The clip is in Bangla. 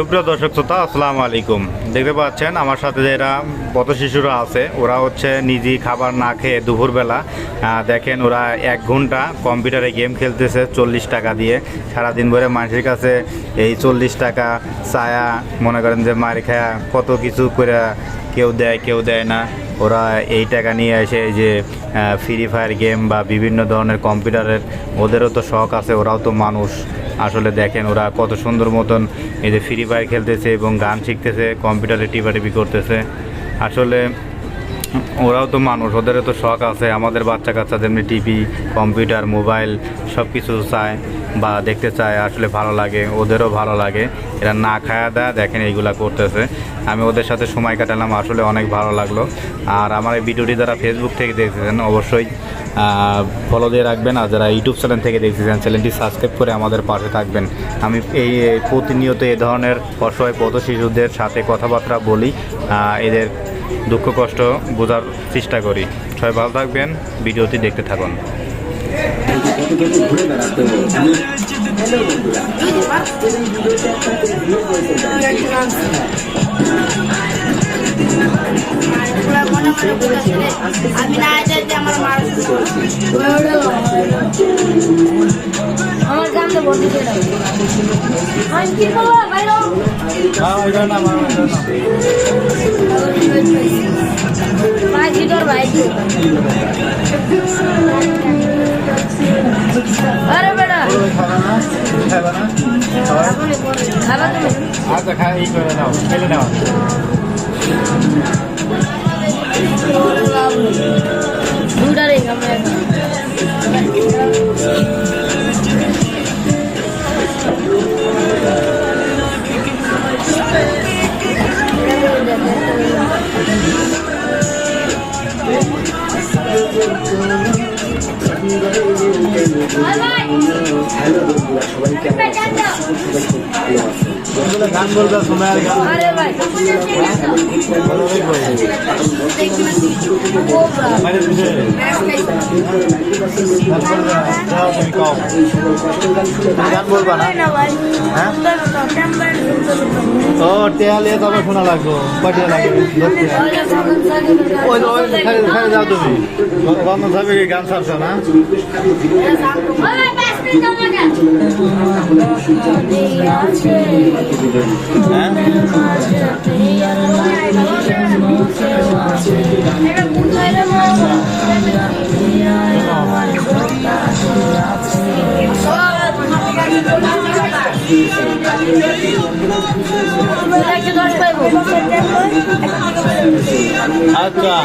সুপ্রিয় দর্শক শ্রোতা, আসসালামু আলাইকুম। দেখতে পাচ্ছেন আমার সাথে যারা পথ শিশুরা আছে, ওরা হচ্ছে নিজেই খাবার না খেয়ে দুপুরবেলা দেখেন ওরা এক ঘণ্টা কম্পিউটারে গেম খেলতেছে চল্লিশ টাকা দিয়ে। সারাদিন ভরে মানুষের কাছে এই চল্লিশ টাকা চায়া মনে করেন যে মার খায়া কত কিছু করে কেউ দেয় কেউ দেয় না। ওরা এই টাকা নিয়ে এসে যে ফ্রি ফায়ার গেম বা বিভিন্ন ধরনের কম্পিউটারের ওদেরও তো শখ আছে, ওরাও তো মানুষ। আসলে দেখেন ওরা কত সুন্দর মতন এই যে ফ্রি ফায়ার খেলতেছে এবং গান শিখতেছে, কম্পিউটারে টিপাটিপি করতেছে। আসলে ওরাও তো মানুষ, ওদেরও তো শখ আছে। আমাদের বাচ্চা কাচ্চা যেমনি টিভি, কম্পিউটার, মোবাইল সব কিছু চায় বা দেখতে চায়, আসলে ভালো লাগে, ওদেরও ভালো লাগে। এরা না খায়া দেয় দেখেন এইগুলা করতেছে। আমি ওদের সাথে সময় কাটালাম, আসলে অনেক ভালো লাগল। আর আমার এই ভিডিওটি যারা ফেসবুক থেকে দেখতেছেন, অবশ্যই ফলো দিয়ে রাখবেন। আর যারা ইউটিউব চ্যানেল থেকে দেখতেছেন চ্যানেলটি সাবস্ক্রাইব করে আমাদের পাশে থাকবেন। আমি এই প্রতিনিয়ত এ ধরনের অসহায় পথ শিশুদের সাথে কথাবার্তা বলি। এদের দুঃখ কষ্ট বোঝার চেষ্টা করি। সবাই ভালো থাকবেন ভিডিওটি দেখতে থাকুন। আমি না আমার মার আমার গানটা বন্ধ বাইরে ভাই ভিতর ভাই খাবা তুমি আচ্ছা খা এই খেলে নাও হ্যালো বন্ধুরা সবাই কেমন আছেন সবাই গান বলবে সময় গান বলবা না হ্যাঁ ও টেয়ালে তবে শোনা লাগবো। কটিয়া লাগবে ওই খালি খালি যাও তুমি। রন্ধন সাহেব গান ছাড়ছো না? হ্যাঁ? আচ্ছা।